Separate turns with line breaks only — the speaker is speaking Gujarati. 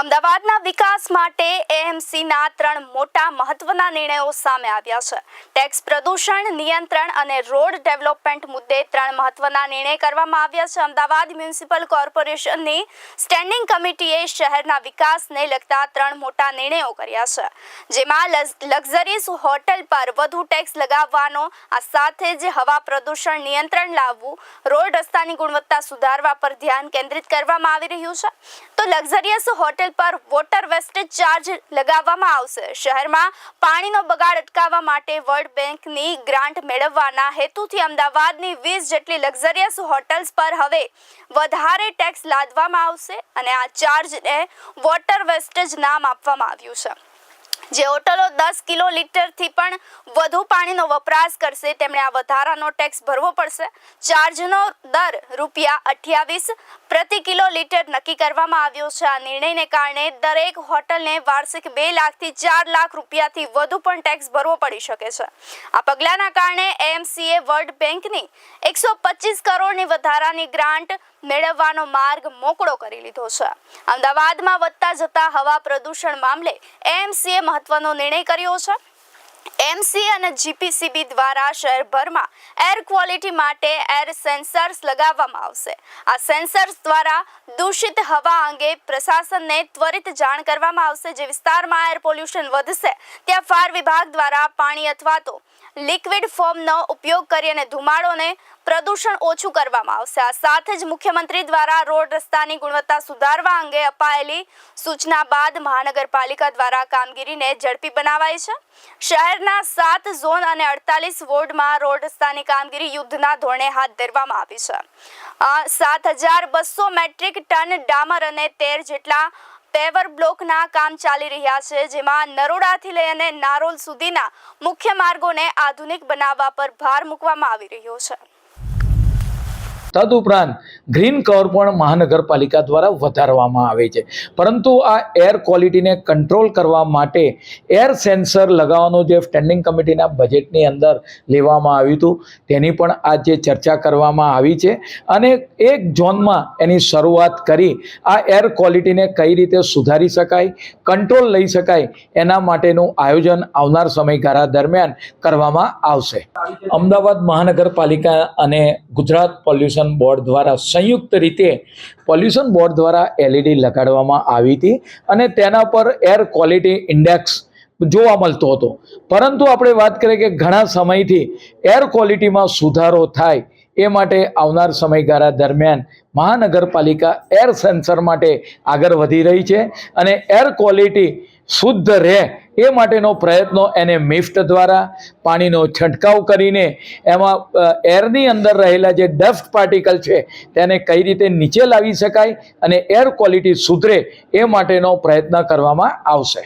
અમદાવાદના વિકાસ માટે એએમસીના ત્રણ મોટા મહત્વના નિર્ણયો સામે આવ્યા છે. ટેક્સ પ્રદૂષણ, નિયંત્રણ અને રોડ ડેવલપમેન્ટ મુદ્દે ત્રણ મહત્વના નિર્ણય કરવામાં આવ્યા છે. અમદાવાદ મ્યુનિસિપલ કોર્પોરેશનની સ્ટેન્ડિંગ કમિટીએ શહેરના વિકાસને લગતા ત્રણ મોટા નિર્ણયો કર્યા છે. જેમાં લક્ઝરીઝ હોટલ પર વધુ ટેક્સ લગાવવાનો, આ સાથે જ હવા પ્રદૂષણ નિયંત્રણ લાવવું, રોડ રસ્તાની ગુણવત્તા સુધારવા પર ધ્યાન કેન્દ્રિત કરવામાં આવી રહ્યું છે. તો લક્ઝરિયસ હોટેલ પર વોટર વેસ્ટેજ ચાર્જ લગાવવામાં આવશે. શહેરમાં પાણીનો બગાડ અટકાવવા માટે વર્લ્ડ બેંકની ગ્રાન્ટ મેળવવાના હેતુથી અમદાવાદની વીસ જેટલી લક્ઝરિયસ હોટલ્સ પર હવે વધારે ટેક્સ લાદવામાં આવશે અને આ ચાર્જને વોટર વેસ્ટેજ નામ આપવામાં આવ્યું છે. જે હોટલો દસ કિલો લીટરથી પણ વધુ પાણીનો વપરાશ કરશે, તેમણે આ વધારાનો ટેક્સ ભરવો પડશે. ચાર્જનો દર રૂપિયા અઠ્યાવીસ પ્રતિ કિલો લીટર નક્કી કરવામાં આવ્યો છે. આ નિર્ણયને કારણે દરેક હોટલને વાર્ષિક બે લાખથી ચાર લાખ રૂપિયાથી વધુ પણ ટેક્સ ભરવો પડી શકે છે. આ પગલાંના કારણે એએમસીએ વર્લ્ડ બેંકની એકસો પચીસ કરોડની વધારાની ગ્રાન્ટ મેળવવાનો માર્ગ મોકળો કરી લીધો છે. અમદાવાદમાં વધતા જતા હવા પ્રદૂષણ મામલે એએમસીએ મહત્વનો નિર્ણય કર્યો છે. એમસી અને જીપીસીબી દ્વારા શહેરભરમાં એર ક્વોલિટી માટે એર સેન્સર્સ લગાવવામાં આવશે. આ સેન્સર્સ દ્વારા દૂષિત હવા અંગે પ્રશાસનને ત્વરિત જાણ કરવામાં આવશે. જે વિસ્તારમાં એર પોલ્યુશન વધશે, ત્યાં ફાયર વિભાગ દ્વારા પાણી અથવા તો લિક્વિડ ફોર્મનો ઉપયોગ કરી અને ધુમાડોને પ્રદૂષણ ઓછું કરવામાં આવશે. આ સાથે જ મુખ્યમંત્રી દ્વારા રોડ રસ્તાની ગુણવત્તા સુધારવા અંગે અપાયેલી સૂચના બાદ મહાનગરપાલિકા દ્વારા કામગીરીને ઝડપી બનાવાઈ છે. શહેરના સાત ઝોન અને અડતાલીસ વોર્ડમાં રોડ રસ્તાની કામગીરી યુદ્ધના ધોરણે હાથ ધરવામાં આવી છે. સાત હજાર બસો મેટ્રિક ટન ડામર અને તેર જેટલા પેવર બ્લોકના કામ ચાલી રહ્યા છે, જેમાં નરોડાથી લઈ અને નારોલ સુધીના મુખ્ય માર્ગોને આધુનિક બનાવવા પર ભાર મૂકવામાં આવી રહ્યો છે.
તદુપરાંત ગ્રીન કવર પણ મહાનગરપાલિકા દ્વારા વધારવામાં આવે છે. પરંતુ આ એર ક્વોલિટીને કંટ્રોલ કરવા માટે એર સેન્સર લગાવવાનું જે સ્ટેન્ડિંગ કમિટીના બજેટની અંદર લેવામાં આવ્યું હતું, તેની પણ આજે ચર્ચા કરવામાં આવી છે. અને એક ઝોનમાં એની શરૂઆત કરી આ એર ક્વોલિટીને કઈ રીતે સુધારી શકાય, કંટ્રોલ લઈ શકાય, એના માટેનું આયોજન આવનાર સમયગાળા દરમિયાન કરવામાં આવશે. અમદાવાદ મહાનગરપાલિકા અને ગુજરાત પોલ્યુશન બોર્ડ દ્વારા, સંયુક્ત રીતે પોલ્યુશન બોર્ડ દ્વારા એલઈડી લગાડવામાં આવી હતી અને તેના પર એર ક્વોલિટી ઇન્ડેક્સ જોવા મળતો હતો. પરંતુ આપણે વાત કરીએ કે ઘણા સમયથી એર ક્વોલિટીમાં સુધારો થાય એ માટે આવનાર સમયગાળા દરમિયાન મહાનગરપાલિકા એર સેન્સર માટે આગળ વધી રહી છે અને એર ક્વોલિટી શુદ્ધ રહે એ માટેનો પ્રયત્નો એને મિફ્ટ દ્વારા પાણીનો છંટકાવ કરીને એમાં એરની અંદર રહેલા જે ડસ્ટ પાર્ટિકલ છે તેને કઈ રીતે નીચે લાવી શકાય અને એર ક્વોલિટી સુધરે એ માટેનો પ્રયત્ન કરવામાં આવશે.